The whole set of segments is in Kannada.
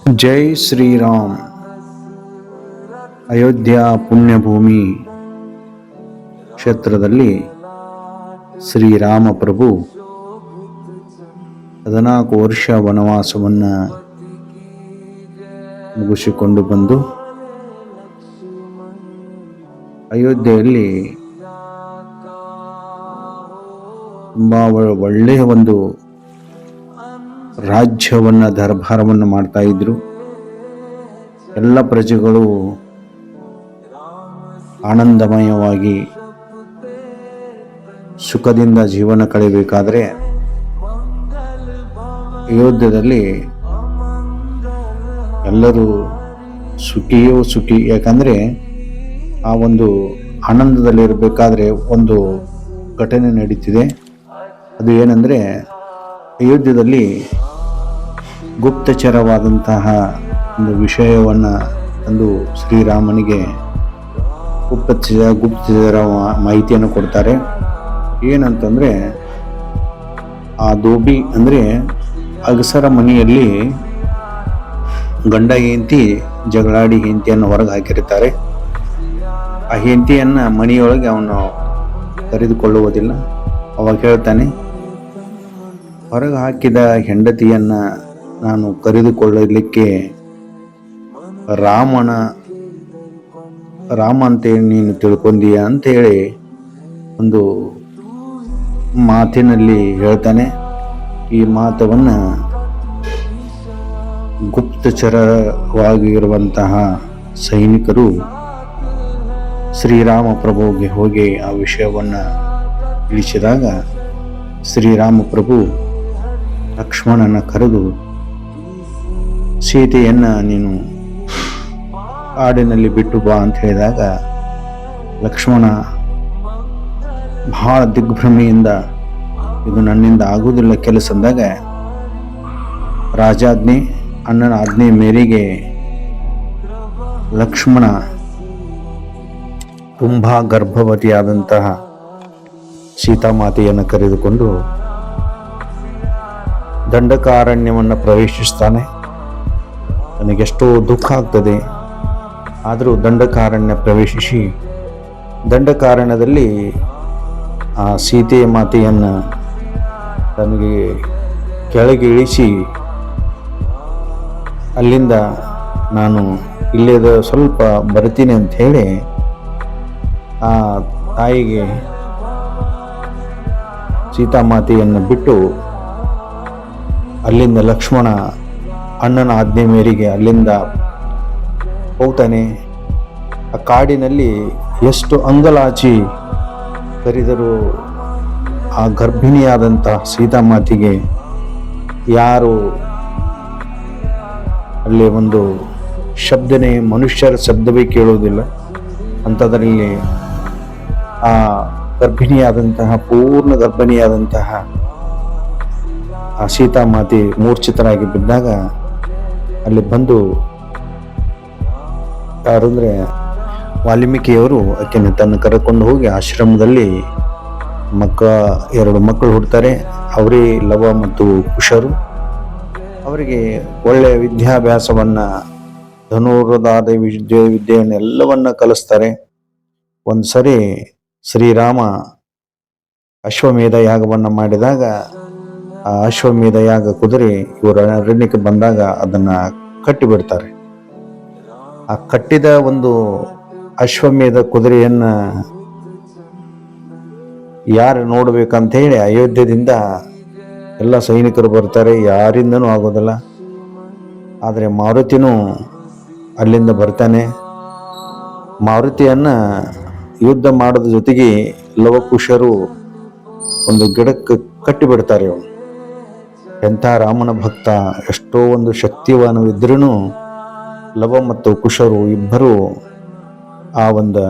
ಜೈ ಶ್ರೀರಾಮ್. ಅಯೋಧ್ಯ ಪುಣ್ಯಭೂಮಿ ಕ್ಷೇತ್ರದಲ್ಲಿ ಶ್ರೀರಾಮ ಪ್ರಭು ಹದಿನಾಲ್ಕು ವರ್ಷ ವನವಾಸವನ್ನು ಮುಗಿಸಿಕೊಂಡು ಬಂದು ಅಯೋಧ್ಯೆಯಲ್ಲಿ ತುಂಬ ಒಳ್ಳೆಯ ಒಂದು ರಾಜ್ಯವನ್ನು, ದರ್ಬಾರವನ್ನು ಮಾಡ್ತಾ ಇದ್ರು. ಎಲ್ಲ ಪ್ರಜೆಗಳು ಆನಂದಮಯವಾಗಿ ಸುಖದಿಂದ ಜೀವನ ಕಳೆಯಬೇಕಾದ್ರೆ ಅಯೋಧ್ಯದಲ್ಲಿ ಎಲ್ಲರೂ ಸುಖಿಯೋ ಸುಖಿ. ಯಾಕಂದರೆ ಆ ಒಂದು ಆನಂದದಲ್ಲಿರಬೇಕಾದ್ರೆ ಒಂದು ಘಟನೆ ನಡೀತಿದೆ. ಅದು ಏನಂದರೆ ಅಯೋಧ್ಯದಲ್ಲಿ ಗುಪ್ತಚರವಾದಂತಹ ಒಂದು ವಿಷಯವನ್ನು ತಂದು ಶ್ರೀರಾಮನಿಗೆ ಗುಪ್ತಚರ ಗುಪ್ತಚರ ಮಾಹಿತಿಯನ್ನು ಕೊಡ್ತಾರೆ. ಏನಂತಂದರೆ, ಆ ದೋಬಿ ಅಂದರೆ ಅಗಸರ ಮನೆಯಲ್ಲಿ ಗಂಡ ಹೆಂಡತಿ ಜಗಳಾಡಿ ಹೆಂಡತಿಯನ್ನು ಹೊರಗೆ ಹಾಕಿರ್ತಾರೆ ಆ ಹೆಂಡತಿಯನ್ನು ಮನೆಯೊಳಗೆ ಅವನು ಕರೆದುಕೊಳ್ಳುವುದಿಲ್ಲ. ಅವಾಗ ಹೇಳ್ತಾನೆ ಹೊರಗೆ ಹಾಕಿದ ಹೆಂಡತಿಯನ್ನು ನಾನು ಕರೆದುಕೊಳ್ಳಲಿಕ್ಕೆ ರಾಮನ ರಾಮ ಅಂತೇಳಿ ನೀನು ತಿಳ್ಕೊಂಡೀಯ ಅಂತೇಳಿ ಒಂದು ಮಾತಿನಲ್ಲಿ ಹೇಳ್ತಾನೆ. ಈ ಮಾತವನ್ನು ಗುಪ್ತಚರವಾಗಿರುವಂತಹ ಸೈನಿಕರು ಶ್ರೀರಾಮ ಪ್ರಭುಗೆ ಹೋಗಿ ಆ ವಿಷಯವನ್ನು ತಿಳಿಸಿದಾಗ ಶ್ರೀರಾಮ ಪ್ರಭು ಲಕ್ಷ್ಮಣನ ಕರೆದು, ಸೀತೆಯನ್ನು ನೀನು ಕಾಡಿನಲ್ಲಿ ಬಿಟ್ಟು ಬಾ ಅಂತ ಹೇಳಿದಾಗ ಲಕ್ಷ್ಮಣ ಬಹಳ ದಿಗ್ಭ್ರಮೆಯಿಂದ, ಇದು ನನ್ನಿಂದ ಆಗುವುದಿಲ್ಲ ಕೆಲಸ ಅಂದಾಗ, ರಾಜಾಜ್ಞೆ, ಅಣ್ಣನ ಆಜ್ಞೆ ಮೇರೆಗೆ ಲಕ್ಷ್ಮಣ ತುಂಬ ಗರ್ಭವತಿಯಾದಂತಹ ಸೀತಾಮಾತೆಯನ್ನು ಕರೆದುಕೊಂಡು ದಂಡಕಾರಣ್ಯವನ್ನು ಪ್ರವೇಶಿಸ್ತಾನೆ. ತನಗೆಷ್ಟೋ ದುಃಖ ಆಗ್ತದೆ. ಆದರೂ ದಂಡಕಾರಣ್ಯ ಪ್ರವೇಶಿಸಿ ದಂಡಕಾರಣ್ಯದಲ್ಲಿ ಆ ಸೀತೆ ಮಾತೆಯನ್ನು ತನಗೆ ಕೆಳಗೆ ಇಳಿಸಿ, ಅಲ್ಲಿಂದ ನಾನು ಇಲ್ಲೇದ ಸ್ವಲ್ಪ ಬರ್ತೀನಿ ಅಂತ ಹೇಳಿ ಆ ತಾಯಿಗೆ ಸೀತಾಮಾತೆಯನ್ನು ಬಿಟ್ಟು ಅಲ್ಲಿಂದ ಲಕ್ಷ್ಮಣ ಅಣ್ಣನ ಆಜ್ಞೆ ಮೇರೆಗೆ ಅಲ್ಲಿಂದ ಹೋಗ್ತಾನೆ ಆ ಕಾಡಿನಲ್ಲಿ ಎಷ್ಟು ಅಂಗಲಾಚಿ ಕರೆದರೂ ಆ ಗರ್ಭಿಣಿಯಾದಂಥ ಸೀತಾಮಾತಿಗೆ ಯಾರು ಅಲ್ಲಿ ಒಂದು ಶಬ್ದನೇ, ಮನುಷ್ಯರ ಶಬ್ದವೇ ಕೇಳುವುದಿಲ್ಲ. ಅಂಥದ್ರಲ್ಲಿ ಆ ಗರ್ಭಿಣಿಯಾದಂತಹ, ಪೂರ್ಣ ಗರ್ಭಿಣಿಯಾದಂತಹ ಆ ಸೀತಾಮಾತೆ ಮೂರ್ಛಿತರಾಗಿ ಬಿದ್ದಾಗ ಅಲ್ಲಿ ಬಂದು ಯಾರಂದ್ರೆ ವಾಲ್ಮೀಕಿಯವರು ಆಕೆನ ತನ್ನ ಕರೆಕೊಂಡು ಹೋಗಿ ಆಶ್ರಮದಲ್ಲಿ ಮಕ್ಕ ಎರಡು ಮಕ್ಕಳು ಹುಡ್ತಾರೆ. ಅವರೇ ಲವ ಮತ್ತು ಕುಶರು. ಅವರಿಗೆ ಒಳ್ಳೆಯ ವಿದ್ಯಾಭ್ಯಾಸವನ್ನು, ಧನುರ್ದಾದ ವಿದ್ಯೆ, ವಿದ್ಯೆಯನ್ನು ಎಲ್ಲವನ್ನ ಕಲಿಸ್ತಾರೆ. ಒಂದು ಸರಿ ಶ್ರೀರಾಮ ಅಶ್ವಮೇಧ ಯಾಗವನ್ನು ಮಾಡಿದಾಗ ಅಶ್ವಮೇಧ ಯಾಗ ಕುದುರೆ ಇವರ ಅರಣ್ಯಕ್ಕೆ ಬಂದಾಗ ಅದನ್ನ ಕಟ್ಟಿಬಿಡ್ತಾರೆ. ಆ ಕಟ್ಟಿದ ಒಂದು ಅಶ್ವಮೇಧ ಕುದುರೆಯನ್ನು ಯಾರು ನೋಡ್ಬೇಕಂತ ಹೇಳಿ ಅಯೋಧ್ಯದಿಂದ ಎಲ್ಲ ಸೈನಿಕರು ಬರ್ತಾರೆ. ಯಾರಿಂದನೂ ಆಗೋದಿಲ್ಲ. ಆದರೆ ಮಾರುತಿನೂ ಅಲ್ಲಿಂದ ಬರ್ತಾನೆ. ಮಾರುತಿಯನ್ನ ಯುದ್ಧ ಮಾಡೋದ್ರ ಜೊತೆಗೆ ಲವಕುಶರು ಒಂದು ಗಿಡಕ್ಕೆ ಕಟ್ಟಿಬಿಡ್ತಾರೆ ಅವನು ಎಂಥ ರಾಮನ ಭಕ್ತ, ಎಷ್ಟೋ ಒಂದು ಶಕ್ತಿವಾನವಿದ್ರೂ ಲವ ಮತ್ತು ಕುಶರು ಇಬ್ಬರು ಆ ಒಂದು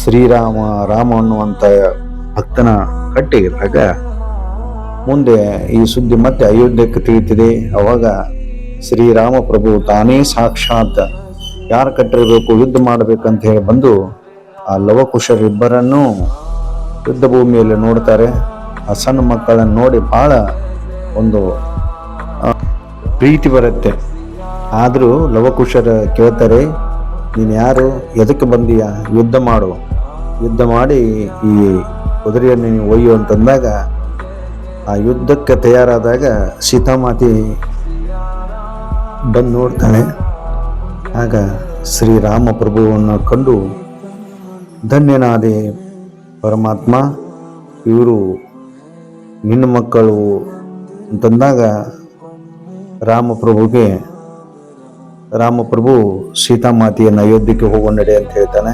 ಶ್ರೀರಾಮ, ರಾಮ ಅನ್ನುವಂಥ ಭಕ್ತನ ಕಟ್ಟಿದಾಗ ಮುಂದೆ ಈ ಸುದ್ದಿ ಮತ್ತೆ ಅಯೋಧ್ಯಕ್ಕೆ ತಿಳಿತಿದೆ ಅವಾಗ ಶ್ರೀರಾಮ ಪ್ರಭು ತಾನೇ ಸಾಕ್ಷಾತ್ ಯಾರು ಕಟ್ಟಿರಬೇಕು, ಯುದ್ಧ ಮಾಡಬೇಕಂತ ಹೇಳಿ ಬಂದು ಆ ಲವಕುಶರಿಬ್ಬರನ್ನು ಯುದ್ಧ ಭೂಮಿಯಲ್ಲಿ ನೋಡ್ತಾರೆ. ಆ ಸಣ್ಣ ಮಕ್ಕಳನ್ನು ನೋಡಿ ಬಹಳ ಒಂದು ಪ್ರೀತಿ ಬರುತ್ತೆ. ಆದರೂ ಲವಕುಶರ ಕೇಳ್ತಾರೆ, ನೀನು ಯಾರು? ಎದಕ್ಕೆ ಬಂದೀಯ? ಯುದ್ಧ ಮಾಡು. ಯುದ್ಧ ಮಾಡಿ ಈ ಕುದುರೆಯನ್ನು ನೀನು ಒಯ್ಯು ಅಂತಂದಾಗ, ಆ ಯುದ್ಧಕ್ಕೆ ತಯಾರಾದಾಗ ಸೀತಾಮಾತಿ ಬಂದು ನೋಡ್ತಾನೆ ಆಗ ಶ್ರೀರಾಮ ಪ್ರಭುವನ್ನು ಕಂಡು, ಧನ್ಯನಾದೆ ಪರಮಾತ್ಮ, ಇವರು ನಿನ್ನ ಮಕ್ಕಳು ಅಂತಂದಾಗ ರಾಮಪ್ರಭುಗೆ, ರಾಮಪ್ರಭು ಸೀತಾಮಾತೆಯನ್ನು ಅಯೋಧ್ಯಕ್ಕೆ ಹೋಗೋ ನಡೆ ಅಂತ ಹೇಳ್ತಾನೆ.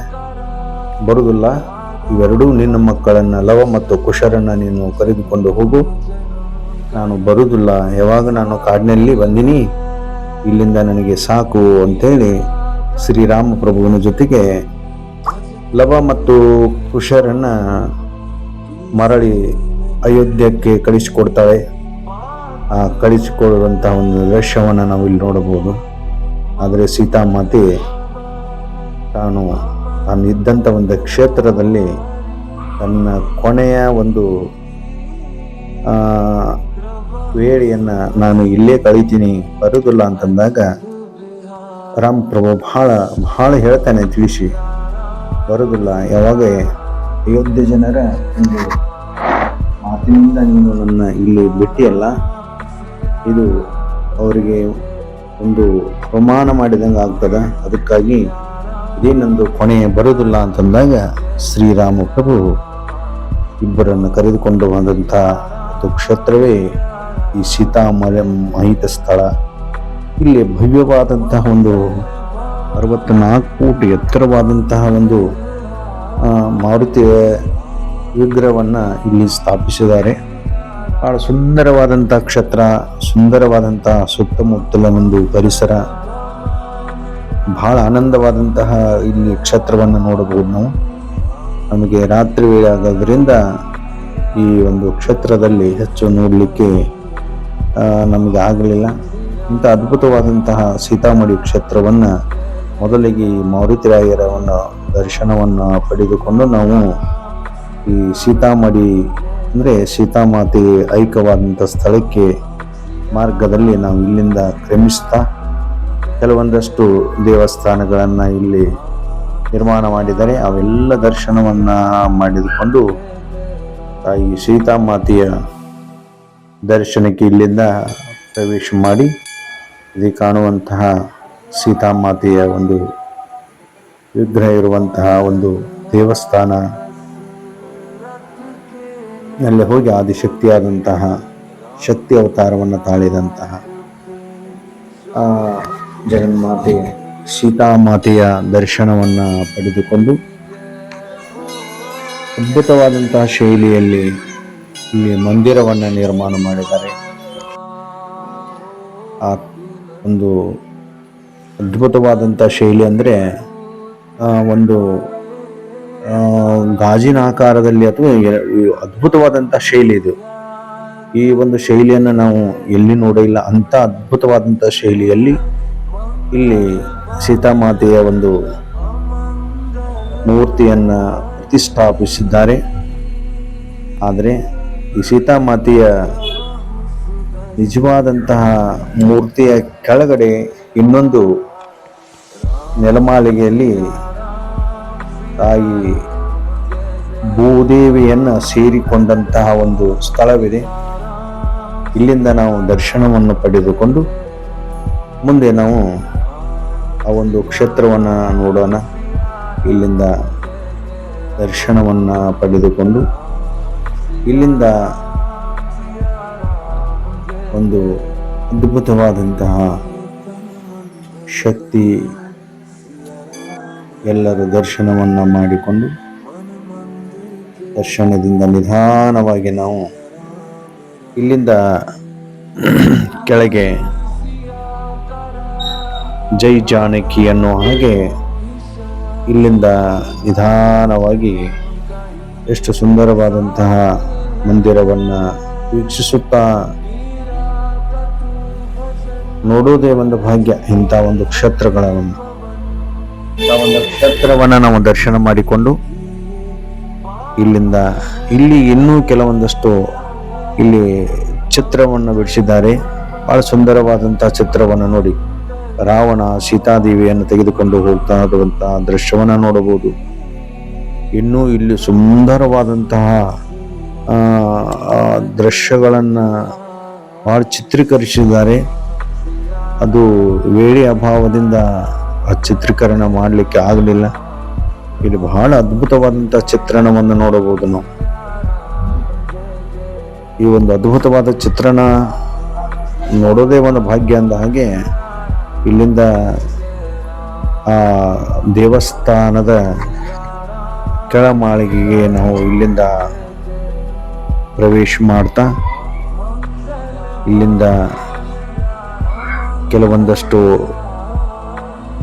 ಬರುವುದಿಲ್ಲ, ಇವೆರಡೂ ನಿನ್ನ ಮಕ್ಕಳನ್ನು, ಲವ ಮತ್ತು ಕುಶರನ್ನು ನೀನು ಕರೆದುಕೊಂಡು ಹೋಗು. ನಾನು ಬರುವುದಿಲ್ಲ, ಯಾವಾಗ ನಾನು ಕಾಡಿನಲ್ಲಿ ಬಂದಿನಿ, ಇಲ್ಲಿಂದ ನನಗೆ ಸಾಕು ಅಂತೇಳಿ ಶ್ರೀರಾಮ ಪ್ರಭುವಿನ ಜೊತೆಗೆ ಲವ ಮತ್ತು ಕುಶರನ್ನು ಮರಳಿ ಅಯೋಧ್ಯಕ್ಕೆ ಕಳಿಸಿಕೊಡ್ತಾಳೆ. ಆ ಕಳಿಸಿಕೊಡುವಂಥ ಒಂದು ದೃಶ್ಯವನ್ನು ನಾವು ಇಲ್ಲಿ ನೋಡಬಹುದು. ಆದರೆ ಸೀತಾಮಾತೆ ತಾನು ತಾನು ಇದ್ದಂಥ ಒಂದು ಕ್ಷೇತ್ರದಲ್ಲಿ ತನ್ನ ಕೊನೆಯ ಒಂದು ವೇಳೆಯನ್ನು ನಾನು ಇಲ್ಲೇ ಕಳೀತೀನಿ, ಬರುವುದಿಲ್ಲ ಅಂತಂದಾಗ ರಾಮ್ ಪ್ರಭು ಬಹಳ ಬಹಳ ಹೇಳ್ತಾನೆ ತಿಳಿಸಿ, ಬರುವುದಿಲ್ಲ. ಯಾವಾಗ? ಅಯೋಧ್ಯೆ ಜನರ ಒಂದು ಮಾತಿನಿಂದ ನೀನು ನನ್ನ ಇಲ್ಲಿ ಬಿಟ್ಟಿಯಲ್ಲ, ಇದು ಅವರಿಗೆ ಒಂದು ಅವಮಾನ ಮಾಡಿದಂಗೆ ಆಗ್ತದ. ಅದಕ್ಕಾಗಿ ಇದೇನೊಂದು ಕೊನೆ ಬರೋದಿಲ್ಲ ಅಂತಂದಾಗ ಶ್ರೀರಾಮ ಪ್ರಭು ಇಬ್ಬರನ್ನು ಕರೆದುಕೊಂಡು ಬಂದಂಥ ಕ್ಷೇತ್ರವೇ ಈ ಸೀತಾಮಲ ಮಹಿತ ಸ್ಥಳ. ಇಲ್ಲಿ ಭವ್ಯವಾದಂತಹ ಒಂದು ಅರವತ್ನಾಲ್ಕು ಕೋಟಿ ಎತ್ತರವಾದಂತಹ ಒಂದು ಮಾರುತಿ ವಿಗ್ರಹವನ್ನು ಇಲ್ಲಿ ಸ್ಥಾಪಿಸಿದ್ದಾರೆ. ಬಹಳ ಸುಂದರವಾದಂಥ ಕ್ಷೇತ್ರ ಸುಂದರವಾದಂತಹ ಸುತ್ತಮುತ್ತಲ ಒಂದು ಪರಿಸರ. ಬಹಳ ಆನಂದವಾದಂತಹ ಇಲ್ಲಿ ಕ್ಷೇತ್ರವನ್ನು ನೋಡಬಹುದು ನಾವು. ನಮಗೆ ರಾತ್ರಿ ವೇಳೆ ಆಗೋದ್ರಿಂದ ಈ ಒಂದು ಕ್ಷೇತ್ರದಲ್ಲಿ ಹೆಚ್ಚು ನೋಡಲಿಕ್ಕೆ ನಮಗೆ ಆಗಲಿಲ್ಲ. ಇಂಥ ಅದ್ಭುತವಾದಂತಹ ಸೀತಾಮಡಿ ಕ್ಷೇತ್ರವನ್ನು ಮೊದಲಿಗೆ ಒಂದು ದರ್ಶನವನ್ನು ಪಡೆದುಕೊಂಡು ನಾವು ಈ ಸೀತಾಮಡಿ ಅಂದರೆ ಸೀತಾಮಾತೆ ಐಕ್ಯವಾದಂಥ ಸ್ಥಳಕ್ಕೆ ಮಾರ್ಗದಲ್ಲಿ ನಾವು ಇಲ್ಲಿಂದ ಕ್ರಮಿಸ್ತಾ ಕೆಲವೊಂದಷ್ಟು ದೇವಸ್ಥಾನಗಳನ್ನು ಇಲ್ಲಿ ನಿರ್ಮಾಣ ಮಾಡಿದರೆ ಅವೆಲ್ಲ ದರ್ಶನವನ್ನು ಮಾಡಿದುಕೊಂಡು ತಾಯಿ ಸೀತಾಮಾತೆಯ ದರ್ಶನಕ್ಕೆ ಇಲ್ಲಿಂದ ಪ್ರವೇಶ ಮಾಡಿ ಇಲ್ಲಿ ಕಾಣುವಂತಹ ಸೀತಾಮಾತೆಯ ಒಂದು ವಿಗ್ರಹ ಇರುವಂತಹ ಒಂದು ದೇವಸ್ಥಾನ ಅಲ್ಲಿ ಹೋಗಿ ಆದಿಶಕ್ತಿಯಾದಂತಹ ಶಕ್ತಿ ಅವತಾರವನ್ನು ತಾಳಿದಂತಹ ಜಗನ್ಮಾತೆಯ ಜಗನ್ಮಾತೆ ಸೀತಾಮಾತೆಯ ದರ್ಶನವನ್ನು ಪಡೆದುಕೊಂಡು ಅದ್ಭುತವಾದಂತಹ ಶೈಲಿಯಲ್ಲಿ ಇಲ್ಲಿ ಮಂದಿರವನ್ನು ನಿರ್ಮಾಣ ಮಾಡಿದ್ದಾರೆ. ಆ ಒಂದು ಅದ್ಭುತವಾದಂಥ ಶೈಲಿ ಅಂದರೆ ಒಂದು ಗಾಜಿನ ಆಕಾರದಲ್ಲಿ ಅಥವಾ ಅದ್ಭುತವಾದಂಥ ಶೈಲಿ ಇದು. ಈ ಒಂದು ಶೈಲಿಯನ್ನು ನಾವು ಎಲ್ಲಿ ನೋಡಿಲ್ಲ, ಅಂಥ ಅದ್ಭುತವಾದಂಥ ಶೈಲಿಯಲ್ಲಿ ಇಲ್ಲಿ ಸೀತಾಮಾತೆಯ ಒಂದು ಮೂರ್ತಿಯನ್ನು ಪ್ರತಿಷ್ಠಾಪಿಸಿದ್ದಾರೆ. ಆದರೆ ಈ ಸೀತಾಮಾತೆಯ ನಿಜವಾದಂತಹ ಮೂರ್ತಿಯ ಕೆಳಗಡೆ ಇನ್ನೊಂದು ನೆಲಮಾಳಿಗೆಯಲ್ಲಿ ತಾಯಿ ಭೂದೇವಿಯನ್ನು ಸೇರಿಕೊಂಡಂತಹ ಒಂದು ಸ್ಥಳವಿದೆ. ಇಲ್ಲಿಂದ ನಾವು ದರ್ಶನವನ್ನು ಪಡೆದುಕೊಂಡು ಮುಂದೆ ನಾವು ಆ ಒಂದು ಕ್ಷೇತ್ರವನ್ನು ನೋಡೋಣ. ಇಲ್ಲಿಂದ ದರ್ಶನವನ್ನು ಪಡೆದುಕೊಂಡು ಇಲ್ಲಿಂದ ಒಂದು ಅದ್ಭುತವಾದಂತಹ ಶಕ್ತಿ ಎಲ್ಲರ ದರ್ಶನವನ್ನು ಮಾಡಿಕೊಂಡು ದರ್ಶನದಿಂದ ನಿಧಾನವಾಗಿ ನಾವು ಇಲ್ಲಿಂದ ಕೆಳಗೆ ಜೈ ಜಾನಕಿ ಅನ್ನೋ ಹಾಗೆ ಇಲ್ಲಿಂದ ನಿಧಾನವಾಗಿ ಎಷ್ಟು ಸುಂದರವಾದಂತಹ ಮಂದಿರವನ್ನು ವೀಕ್ಷಿಸುತ್ತಾ ನೋಡೋದೇ ಒಂದು ಭಾಗ್ಯ ಇಂಥ ಒಂದು ಕ್ಷೇತ್ರಗಳನ್ನು ಕ್ಷೇತ್ರವನ್ನು ನಾವು ದರ್ಶನ ಮಾಡಿಕೊಂಡು ಇಲ್ಲಿಂದ ಇಲ್ಲಿ ಇನ್ನೂ ಕೆಲವೊಂದಷ್ಟು ಇಲ್ಲಿ ಚಿತ್ರವನ್ನು ಬಿಡಿಸಿದ್ದಾರೆ. ಬಹಳ ಸುಂದರವಾದಂತಹ ಚಿತ್ರವನ್ನು ನೋಡಿ. ರಾವಣ ಸೀತಾದೇವಿಯನ್ನು ತೆಗೆದುಕೊಂಡು ಹೋಗ್ತಾ ಇರುವಂತಹ ದೃಶ್ಯವನ್ನು ನೋಡಬಹುದು. ಇನ್ನೂ ಇಲ್ಲಿ ಸುಂದರವಾದಂತಹ ದೃಶ್ಯಗಳನ್ನು ಭಾಳ ಚಿತ್ರೀಕರಿಸಿದ್ದಾರೆ. ಅದು ವೇಳೆ ಅಭಾವದಿಂದ ಆ ಚಿತ್ರೀಕರಣ ಮಾಡಲಿಕ್ಕೆ ಆಗಲಿಲ್ಲ. ಇಲ್ಲಿ ಬಹಳ ಅದ್ಭುತವಾದಂಥ ಚಿತ್ರಣವನ್ನು ನೋಡಬಹುದು ನಾವು. ಈ ಒಂದು ಅದ್ಭುತವಾದ ಚಿತ್ರಣ ನೋಡೋದೇ ಒಂದು ಭಾಗ್ಯ ಅಂದ ಹಾಗೆ ಇಲ್ಲಿಂದ ಆ ದೇವಸ್ಥಾನದ ಕೆಳಮಾಳಿಗೆಗೆ ನಾವು ಇಲ್ಲಿಂದ ಪ್ರವೇಶ ಮಾಡ್ತಾ ಇಲ್ಲಿಂದ ಕೆಲವೊಂದಷ್ಟು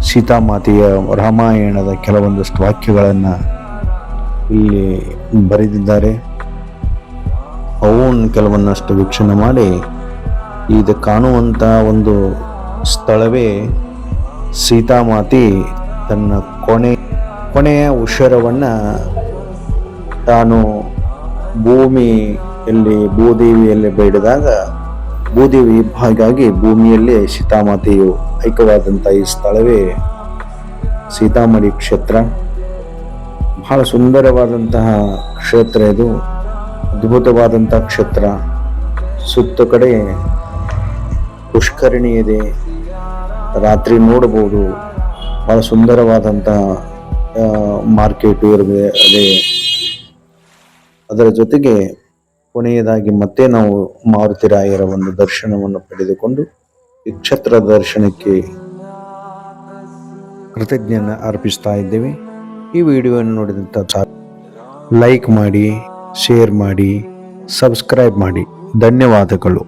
ಸೀತಾಮಾತೆಯ ರಾಮಾಯಣದ ಕೆಲವೊಂದಷ್ಟು ವಾಕ್ಯಗಳನ್ನು ಇಲ್ಲಿ ಬರೆದಿದ್ದಾರೆ. ಅವನ್ನ ಕೆಲವನ್ನಷ್ಟು ವೀಕ್ಷಣೆ ಮಾಡಿ ಇದು ಕಾಣುವಂಥ ಒಂದು ಸ್ಥಳವೇ ಸೀತಾಮಾತಿ ತನ್ನ ಕೊನೆ, ಕೊನೆಯ ಉಷರವನ್ನು ತಾನು ಭೂಮಿಯಲ್ಲಿ, ಭೂದೇವಿಯಲ್ಲಿ ಬೇಡಿದಾಗ ಭೂದೇವಿ ಹಾಗಾಗಿ ಭೂಮಿಯಲ್ಲಿ ಸೀತಾಮಾತೆಯು ಐಕ್ಯವಾದಂಥ ಈ ಸ್ಥಳವೇ ಸೀತಾಮಡಿ ಕ್ಷೇತ್ರ. ಬಹಳ ಸುಂದರವಾದಂತಹ ಕ್ಷೇತ್ರ ಇದು. ಅದ್ಭುತವಾದಂಥ ಕ್ಷೇತ್ರ. ಸುತ್ತ ಕಡೆ ಪುಷ್ಕರಣಿ ಇದೆ. ರಾತ್ರಿ ನೋಡಬಹುದು. ಬಹಳ ಸುಂದರವಾದಂತಹ ಮಾರ್ಕೆಟ್ ಇರದೆ ಅದೇ. ಅದರ ಜೊತೆಗೆ ಕೊನೆಯದಾಗಿ ಮತ್ತೆ ನಾವು ಮಾರುತಿರಾಯರ ಒಂದು ದರ್ಶನವನ್ನು ಪಡೆದುಕೊಂಡು ಈ ಕ್ಷೇತ್ರ ದರ್ಶನಕ್ಕೆ ಕೃತಜ್ಞನ ಅರ್ಪಿಸ್ತಾ ಇದ್ದೇವೆ. ಈ ವಿಡಿಯೋವನ್ನು ನೋಡಿದಂಥ ಲೈಕ್ ಮಾಡಿ ಶೇರ್ ಮಾಡಿ ಸಬ್ಸ್ಕ್ರೈಬ್ ಮಾಡಿ. ಧನ್ಯವಾದಗಳು.